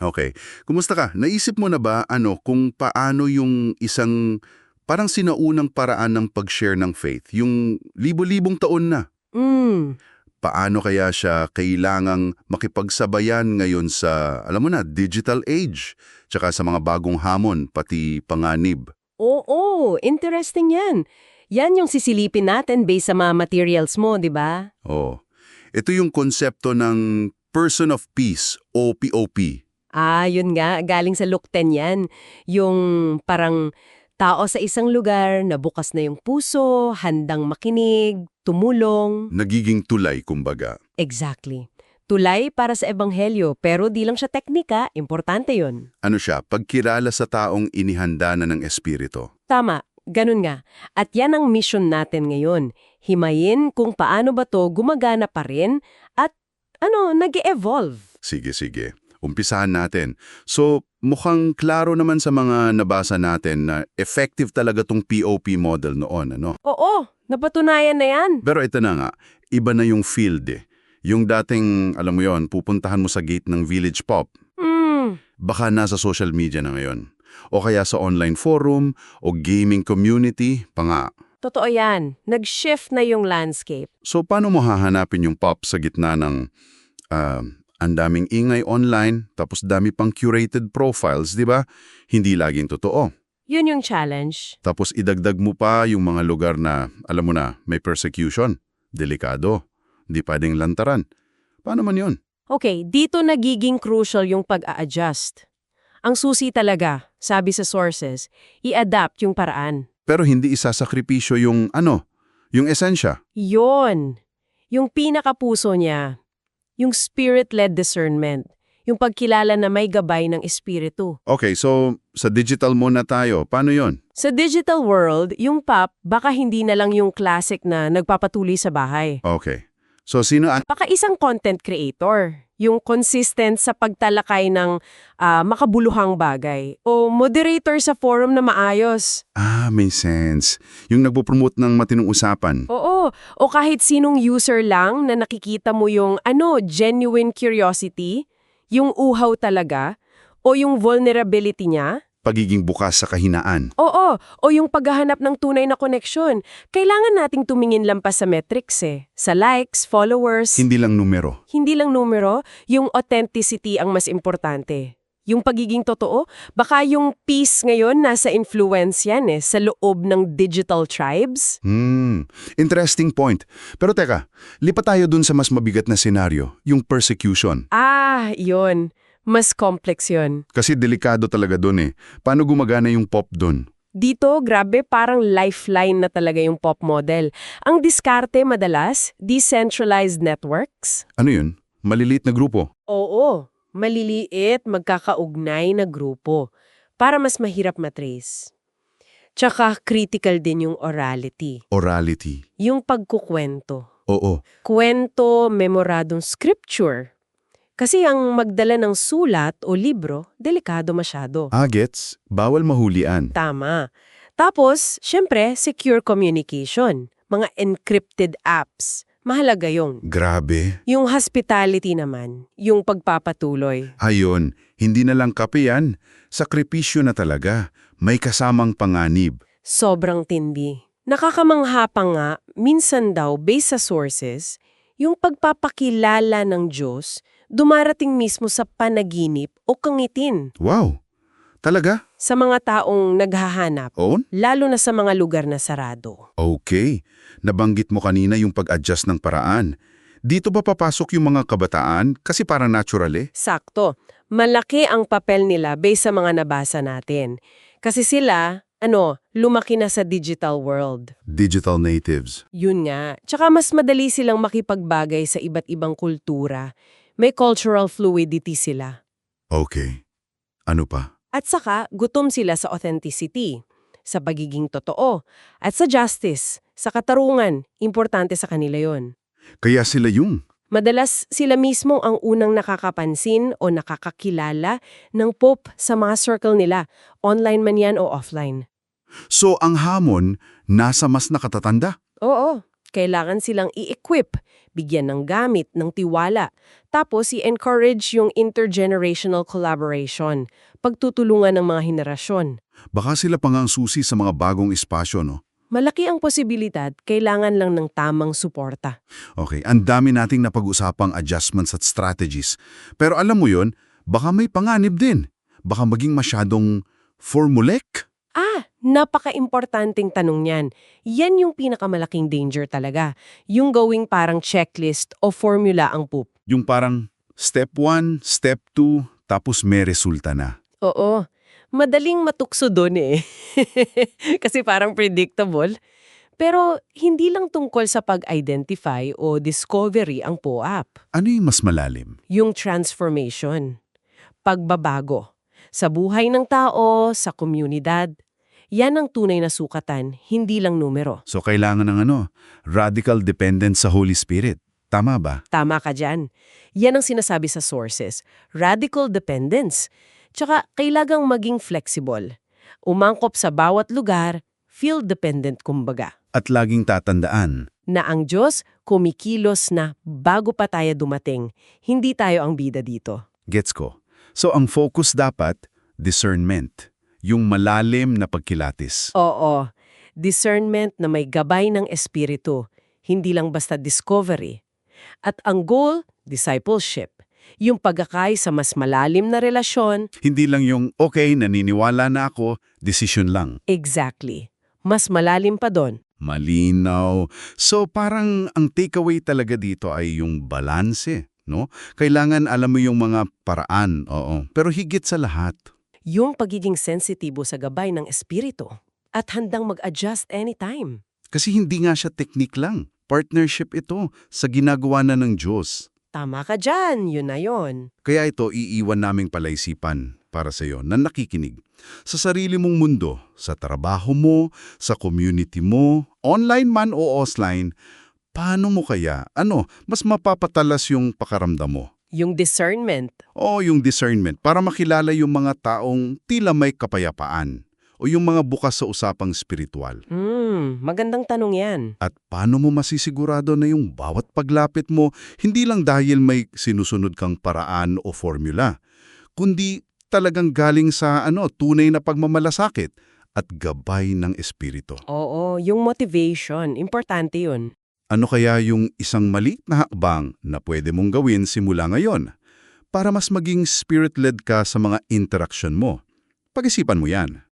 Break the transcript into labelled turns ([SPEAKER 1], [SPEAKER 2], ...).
[SPEAKER 1] Okay. Kumusta ka? Naisip mo na ba ano kung paano yung isang parang sinaunang paraan ng pag-share ng faith, yung libo-libong taon na?
[SPEAKER 2] Mm,
[SPEAKER 1] Paano kaya siya kailangang makipagsabayan ngayon sa, alam mo na, digital age, tsaka sa mga bagong hamon, pati panganib?
[SPEAKER 2] oo, interesting yan. Yan yung sisilipin natin based sa mga materials mo, di ba?
[SPEAKER 1] Oh. Ito yung konsepto ng person of peace o POP.
[SPEAKER 2] Ah, yun nga, galing sa Luke 10 yan. Yung parang tao sa isang lugar na bukas na yung puso, handang makinig, tumulong.
[SPEAKER 1] Nagiging tulay, kumbaga.
[SPEAKER 2] Exactly. Tulay para sa ebanghelyo, pero di lang siya teknika, importante yun.
[SPEAKER 1] Ano siya, pagkilala sa taong inihanda na ng Espiritu.
[SPEAKER 2] Tama, ganun nga. At yan ang mission natin ngayon. Himayin kung paano ba to gumagana pa rin at ano, nag evolve
[SPEAKER 1] Sige, sige. Umpisahan natin. So, mukhang klaro naman sa mga nabasa natin na effective talaga tong POP model noon, ano?
[SPEAKER 2] Oo, napatunayan na yan.
[SPEAKER 1] Pero ito na nga, iba na yung field eh. Yung dating, alam mo yon, pupuntahan mo sa gate ng Village Pop,
[SPEAKER 2] Hmm,
[SPEAKER 1] baka nasa social media na ngayon. O kaya sa online forum, o gaming community, pa nga.
[SPEAKER 2] totoo yan. Nag-shift na yung landscape.
[SPEAKER 1] So, paano mo hahanapin yung pop sa gitna ng ah, ang daming ingay online, tapos dami pang curated profiles, di ba? Hindi laging totoo.
[SPEAKER 2] Yun yung challenge.
[SPEAKER 1] Tapos idagdag mo pa yung mga lugar na, alam mo na, may persecution. Delikado. Hindi pwedeng lantaran. Paano man yun?
[SPEAKER 2] Okay, dito nagiging crucial yung pag-a-adjust. Ang susi talaga, sabi sa sources, i-adapt yung paraan.
[SPEAKER 1] Pero hindi isasakripisyo yung, ano, yung esensya.
[SPEAKER 2] Yon, yung pinakapuso niya, yung spirit-led discernment, yung pagkilala na may gabay ng espiritu.
[SPEAKER 1] Okay, so sa digital muna tayo. Paano yon?
[SPEAKER 2] Sa digital world, yung pop baka hindi na lang yung classic na nagpapatuloy sa bahay.
[SPEAKER 1] Okay. So sino ang...
[SPEAKER 2] Baka isang content creator, yung consistent sa pagtalakay ng ah, makabuluhang bagay, o moderator sa forum na maayos.
[SPEAKER 1] Ah, may sense. Yung nagpo-promote ng matinong usapan.
[SPEAKER 2] Oo, o kahit sinong user lang na nakikita mo yung ano, genuine curiosity, yung uhaw talaga, o yung vulnerability niya.
[SPEAKER 1] Pagiging bukas sa kahinaan.
[SPEAKER 2] Oo, o yung paghahanap ng tunay na koneksyon. Kailangan nating tumingin lampas sa metrics eh. Sa likes, followers,
[SPEAKER 1] Hindi lang numero.
[SPEAKER 2] hindi lang numero, yung authenticity ang mas importante. Yung pagiging totoo, baka yung peace ngayon nasa influence yan eh, sa loob ng digital tribes.
[SPEAKER 1] Hmm, interesting point. Pero teka, lipat tayo dun sa mas mabigat na senaryo, yung persecution.
[SPEAKER 2] Ah, yun. Mas complex yun.
[SPEAKER 1] Kasi delikado talaga dun eh. Paano gumagana yung pop dun?
[SPEAKER 2] Dito, grabe, parang lifeline na talaga yung pop model. Ang diskarte madalas, decentralized networks.
[SPEAKER 1] Ano yun? Maliliit na grupo.
[SPEAKER 2] Oo, maliliit, magkakaugnay na grupo para mas mahirap matrace. Tsaka critical din yung orality,
[SPEAKER 1] Orality.
[SPEAKER 2] yung pagkukwento.
[SPEAKER 1] Oo.
[SPEAKER 2] Kwento, memoradong scripture. Kasi ang magdala ng sulat o libro, delikado masyado.
[SPEAKER 1] Ah, gets? Bawal mahulian.
[SPEAKER 2] Tama. Tapos, syempre, secure communication. Mga encrypted apps. Mahalaga yung.
[SPEAKER 1] Grabe.
[SPEAKER 2] Yung hospitality naman, yung pagpapatuloy.
[SPEAKER 1] Ayon, hindi na lang kape yan. Sakripisyo na talaga. May kasamang panganib.
[SPEAKER 2] Sobrang tindi. Nakakamangha pa nga, minsan daw, based sa sources, yung pagpapakilala ng Diyos dumarating mismo sa panaginip o kangitin
[SPEAKER 1] Wow. Talaga?
[SPEAKER 2] sa mga taong naghahanap,
[SPEAKER 1] On?
[SPEAKER 2] lalo na sa mga lugar na sarado.
[SPEAKER 1] Okay. Nabanggit mo kanina yung pag-adjust ng paraan. Dito ba papasok yung mga kabataan? Kasi parang natural eh.
[SPEAKER 2] Sakto. Malaki ang papel nila based sa mga nabasa natin. Kasi sila, ano, lumaki na sa digital world.
[SPEAKER 1] Digital natives.
[SPEAKER 2] Yun nga. Tsaka mas madali silang makipagbagay sa iba't ibang kultura. May cultural fluidity sila.
[SPEAKER 1] Okay. Ano pa?
[SPEAKER 2] At saka, gutom sila sa authenticity, sa pagiging totoo, at sa justice, sa katarungan. Importante sa kanila yon.
[SPEAKER 1] Kaya sila yung...
[SPEAKER 2] Madalas sila mismo ang unang nakakapansin o nakakakilala ng Pope sa mga circle nila, online man yan o offline.
[SPEAKER 1] So ang hamon, nasa mas nakatatanda.
[SPEAKER 2] Oo, kailangan silang i-equip, bigyan ng gamit, ng tiwala. Tapos, i-encourage yung intergenerational collaboration, pagtutulungan ng mga henerasyon.
[SPEAKER 1] Baka sila pa nga ang susi sa mga bagong espasyo, no?
[SPEAKER 2] Malaki ang posibilidad, kailangan lang ng tamang suporta.
[SPEAKER 1] Okay, ang dami nating napag-usapang adjustments at strategies. Pero alam mo yon, baka may panganib din. Baka maging masyadong formulaic.
[SPEAKER 2] Napaka-importanting tanong niyan. Yan yung pinakamalaking danger talaga. Yung gawing parang checklist o formula ang poop.
[SPEAKER 1] Yung parang step 1, step 2, tapos may resulta na.
[SPEAKER 2] Oo, madaling matukso doon eh. Kasi parang predictable. Pero hindi lang tungkol sa pag-identify o discovery ang POAP.
[SPEAKER 1] Ano yung mas malalim?
[SPEAKER 2] Yung transformation, pagbabago. Sa buhay ng tao, sa komunidad. Yan ang tunay na sukatan, hindi lang numero.
[SPEAKER 1] So kailangan ng ano, radical dependence sa Holy Spirit. Tama ba?
[SPEAKER 2] Tama ka dyan. Yan ang sinasabi sa sources. Radical dependence. Tsaka kailangang maging flexible. Umangkop sa bawat lugar, field-dependent kumbaga.
[SPEAKER 1] At laging tatandaan,
[SPEAKER 2] Na ang Diyos kumikilos na bago pa tayo dumating. Hindi tayo ang bida dito.
[SPEAKER 1] gets ko. So ang focus dapat, discernment. Yung malalim na pagkilatis.
[SPEAKER 2] Oo, discernment na may gabay ng espiritu, hindi lang basta discovery. At ang goal, discipleship. Yung pagkakay sa mas malalim na relasyon,
[SPEAKER 1] Hindi lang yung, okay, naniniwala na ako, decision lang.
[SPEAKER 2] exactly. Mas malalim pa doon.
[SPEAKER 1] Malinaw. So parang ang takeaway talaga dito ay yung balanse, no? Kailangan alam mo yung mga paraan, oo. Pero higit sa lahat,
[SPEAKER 2] Yung pagiging sensitibo sa gabay ng espiritu at handang mag-adjust anytime.
[SPEAKER 1] kasi hindi nga siya technique lang. Partnership ito sa ginagawa na ng Diyos.
[SPEAKER 2] Tama ka dyan, yun na yun.
[SPEAKER 1] Kaya ito iiwan naming palaisipan para sa iyo na nakikinig. Sa sarili mong mundo, sa trabaho mo, sa community mo, online man o offline, paano mo kaya, ano, mas mapapatalas yung pakaramdam mo?
[SPEAKER 2] Yung discernment.
[SPEAKER 1] O yung discernment para makilala yung mga taong tila may kapayapaan o yung mga bukas sa usapang spiritual.
[SPEAKER 2] Hmm, magandang tanong yan.
[SPEAKER 1] At paano mo masisigurado na yung bawat paglapit mo hindi lang dahil may sinusunod kang paraan o formula, kundi talagang galing sa ano tunay na pagmamalasakit at gabay ng espiritu.
[SPEAKER 2] Oo, yung motivation, importante yun.
[SPEAKER 1] Ano kaya yung isang maliit na hakbang na pwede mong gawin simula ngayon para mas maging spirit-led ka sa mga interaction mo? Pag-isipan mo yan.